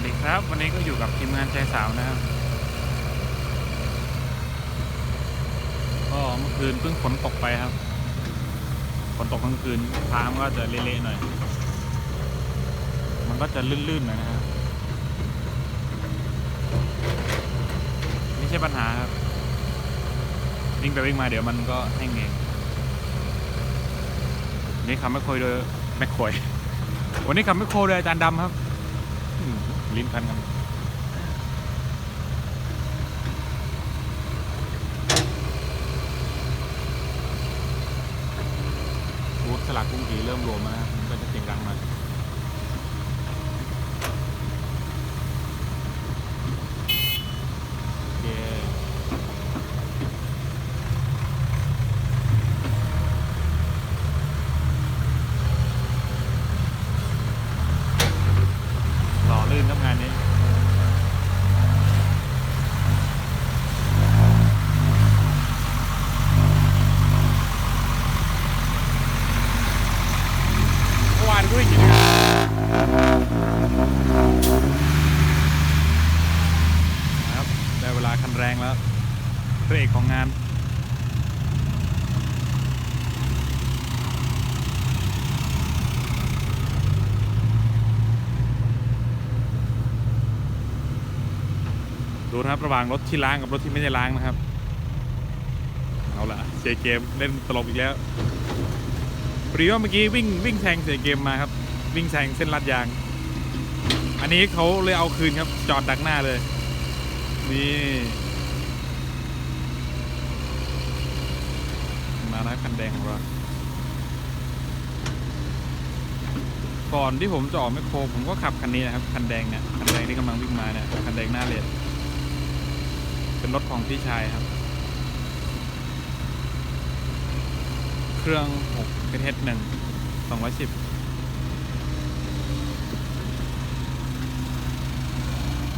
วัสดีครับ วันนี้ก็อยู่กับทีมงานใจสาวนะครับ ก็เมื่อคืนเพิ่งฝนตกไปครับ ฝนตกกลางคืนทางมันก็จะเละๆหน่อย มันก็จะลื่นๆหน่อยนะครับไม่ใช่ปัญหาครับวิ่งไปวิ่งมาเดี๋ยวมันก็แห้งเองนี่ขับไม่โคยโดยไม่โคยวันนี้ขับไม่โคยโดยอาจารย์ดำครับ ลิ้นพันกันบูธสลักกุ้งกีเริ่มรวมแล้วนะมันก็จะเสียงดังมาอยโอเคหล่อลื่นทำงานนี้ เมื่อวานก็ได้ยินนะครับได้เวลาคันแรงแล้วพ ระเอกของงาน ดูนะครับระหว่างรถที่ล้างกับรถที่ไม่ได้ล้างนะครับ เอาละเสียเกมเล่นตลกอีกแล้วพอดีว่าเมื่อกี้วิ่งวิ่งแซงเสียเกมมาครับ วิ่งแซงเส้นลาดยาง อันนี้เขาเลยเอาคืนครับจอดดักหน้าเลย นี่ มาแล้วคันแดงของเรา ก่อนที่ผมจะออกแมคโครผมก็ขับคันนี้นะครับ คันแดงเนี่ย คันแดงที่กำลังวิ่งมาเนี่ย คันแดงหน้าเลนเป็นรถของพี่ชายครับ เครื่อง6 KTH 1 210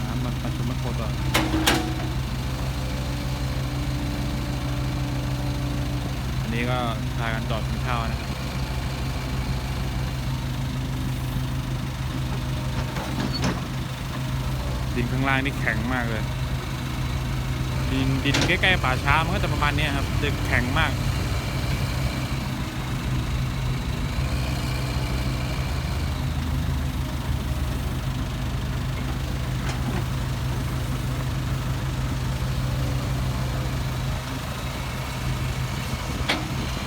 น้ำมันประชุมมาโครต่อ นี้ก็พากันจอดกินข้าวนะครับดินข้างล่างนี่แข็งมากเลย ดินดินใกล้ๆป่าช้ามันก็จะประมาณนี้ครับจะแข็งมาก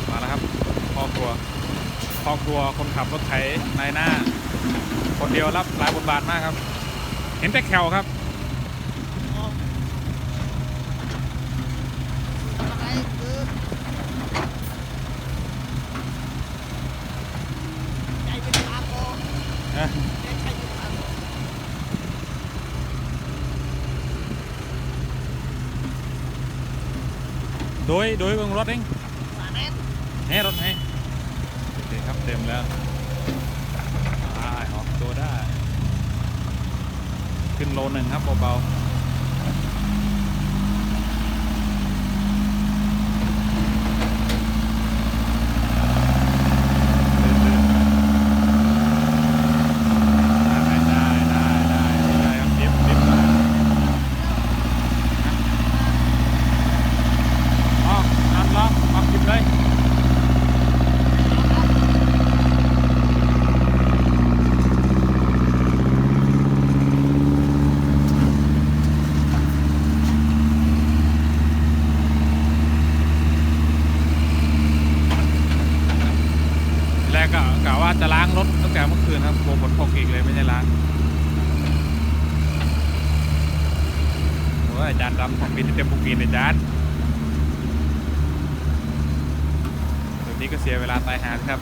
มาแล้วครับพ่อครัวพ่อ ครัวคนขับรถไถนายหน้า คนเดียวรับหลายบทบาทมากครับ เห็นแต่แขวครับอะไรคือใจเป็นปลาโกเอ้ยใจใช่เป็นปลาโกโดยโดยเบิ่งรถเองปลาแน่นแห่รถให้โอ เต็มแล้วได้ออกตัวได้ ขึ้นโลหนึ่งครับเบาๆลื่นๆได้ได้ได้ได้ได้ครับดิฟดิฟมาอ๋อน้ำล็อกออกกินเลย แรกก็กะว่าจะล้างรถตั้ง แต่เมื่อคืนครับโบฝนตกอีกเลยไม่ใช่ร้านโอ้ยอาจารย์ดำของบินเต็มบุกบินเลยอาจารย์เดี๋ยวนี้ก็เสียเวลาตายหาครับ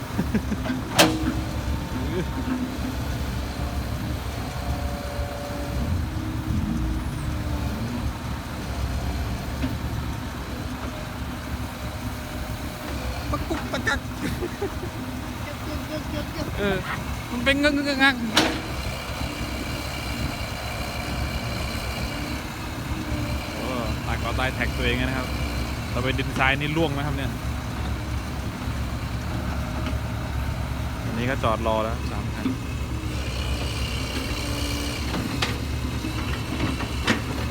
ปักกุกตะกัก ยึกยึกยึกยึกยึก เออ มันเป็นเงึ้งงงักโอ้ตายก่อตายแท็กตัวเองนะครับเราไปดินทรายนี่ล่วงนะครับเนี่ย อันนี้ก็จอดรอแล้วสามคัน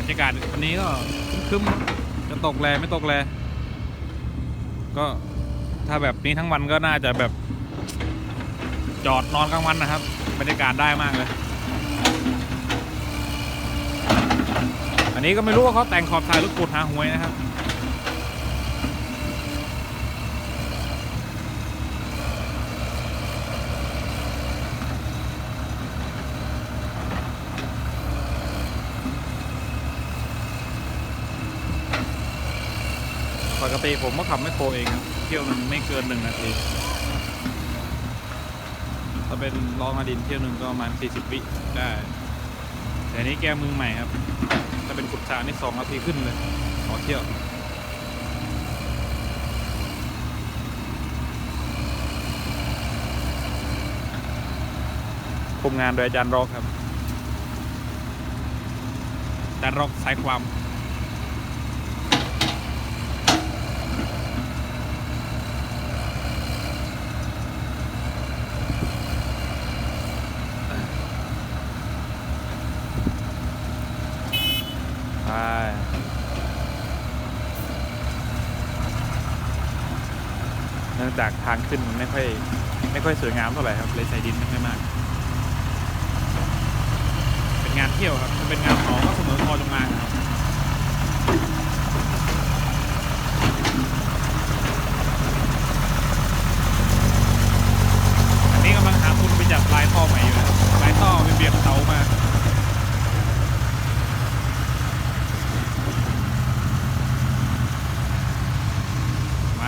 รรยากาศวันนี้ก็คึมจะตกแรงไม่ตกแรงก็ถ้าแบบนี้ทั้งวันก็น่าจะแบบ จอดนอนกลางวันนะครับบรรยากาศได้มากเลย อันนี้ก็ไม่รู้ว่าเขาแต่งขอบทรายหรือปูดหาหวยนะครับปกติผมก็ขับไม่โครเองครับเที่ยวหนึงไม่เกินหนึ่งนาที เป็นลองอดินเที่ยวหนึ่งก็ประมาณ 40 วิได้ แต่นี้แก้มือใหม่ครับ ถ้าเป็นขุดชานี่สองนาทีขึ้นเลยขอเที่ยวคุมงานโดยอาจารย์รอกครับอาจารย์รอกสายความ นื่องจากทางขึ้นมันไม่ค่อยไม่ค่อยสวยงามเท่าไหร่ครับเลยใส่ดินไม่ค่อยมาก เป็นงานเที่ยวครับถ้าเป็นงานหอก็เสมอพอจงมาครับอันนี้กำลังหาทุนไปจัดลายท่อใหม่อยู่นะลายท่อไปเบียดเสามา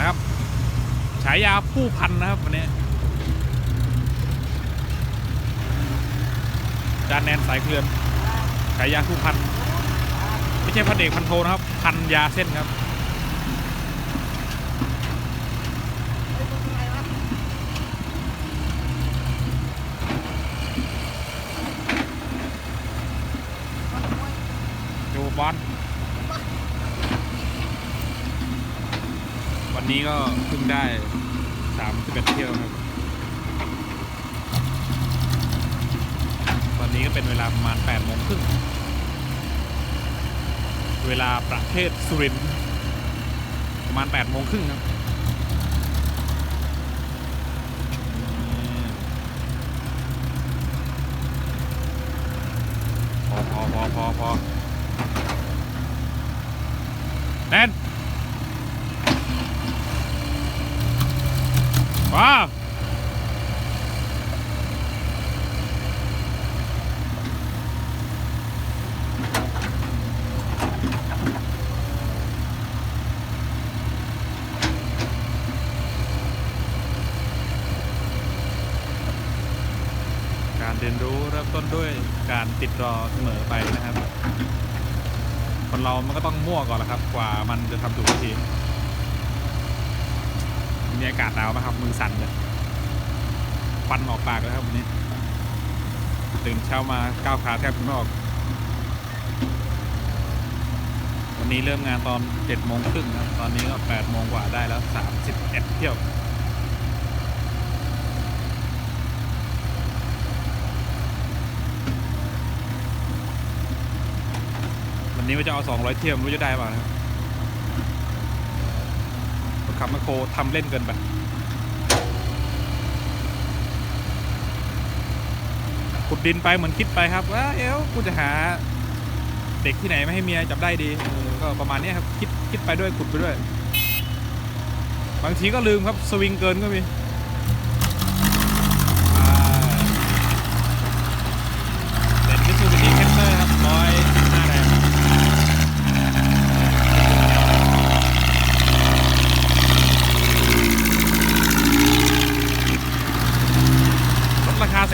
ครับ ฉายาผู้พันนะครับวันนี้จานแนนสายเคลื่อนฉายาผู้พัน ไม่ใช่พันเอกพันโทนะครับ พันยาเส้นครับอยู่บอลวันนี้ก็ ได้สามสิบเอ็ดเที่ยวครับ ตอนนี้ก็เป็นเวลาประมาณแปดโมงครึ่ง เวลาประเทศสุรินทร์ประมาณแปดโมงครึ่งครับพอพอพอพอพอแน่น ว้าการเรียนรู้เริ่มต้นด้วยการติดรอเสมอไปนะครับ คนเรามันก็ต้องมั่วก่อนละครับ กว่ามันจะทำถูกวิธี มีอากาศหนาวไหมครับ มือสั่นเลยฟันออกปากแล้วครับวันนี้ตื่นเช้ามาก้าวขาแทบไม่ออก วันนี้เริ่มงานตอนเจ็ดโมงครึ่งครับตอนนี้ก็แปดโมงกว่าได้แล้วสามสิบเอ็ดเที่ยววันนี้ว่าจะเอา200เที่ยวไม่รู้จะได้เปล่านะครับ ขับมาโครทำเล่นเกินไปขุดดินไปเหมือนคิดไปครับว่าเอวกูจะหาเด็กที่ไหนไม่ให้เมียจับได้ดีก็ประมาณนี้ครับคิดคิดไปด้วยขุดไปด้วย บางทีก็ลืมครับสวิงเกินก็มีอ่าเป็นมิซูบิชิแคปเตอร์ครับร้อยห้าแรง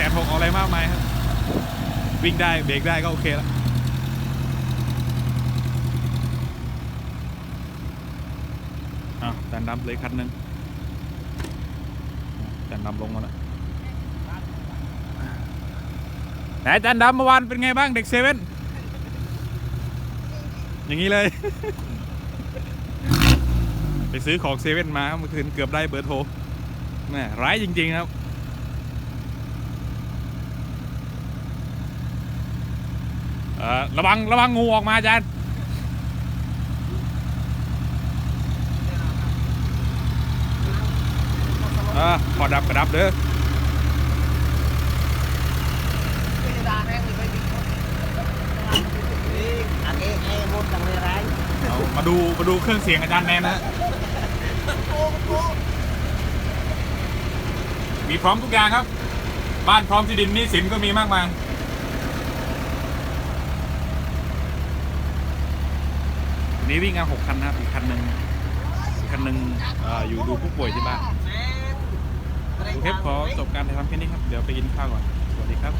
ล ดหกอะไรมากมายครับวิ่งได้เบรกได้ก็โอเคแล้วอ้าวจานดำเลยคันหนึ่งจานดำลงมาแล้วไหนจานดำเมื่อวานเป็นไงบ้างเด็กเซเว่นอย่างนี้เลย ไปซื้อของเซเว่นมาเมื่อคืนเกือบได้เบอร์โทรแม่ร้ายจริง ๆ ครับ ออระวังระวังงูออกมาอาจารย์เอขอดับกระดับเด้อมาดูมาดูเครื่องเสียงอาจารย์แนนนะมีพร้อมทุกอย่างครับ บ้านพร้อมที่ดินหนี่สินก็มีมากมาย นี้วิ่งกันหกคันนะครับอีกคันหนึ่งคันหนึ่งเอ่ออยู่ดูผู้ป่วยที่บ้านโอเคขอจบการถ่ายทำแค่นี้ครับ เดี๋ยวไปกินข้าวก่อน สวัสดีครับ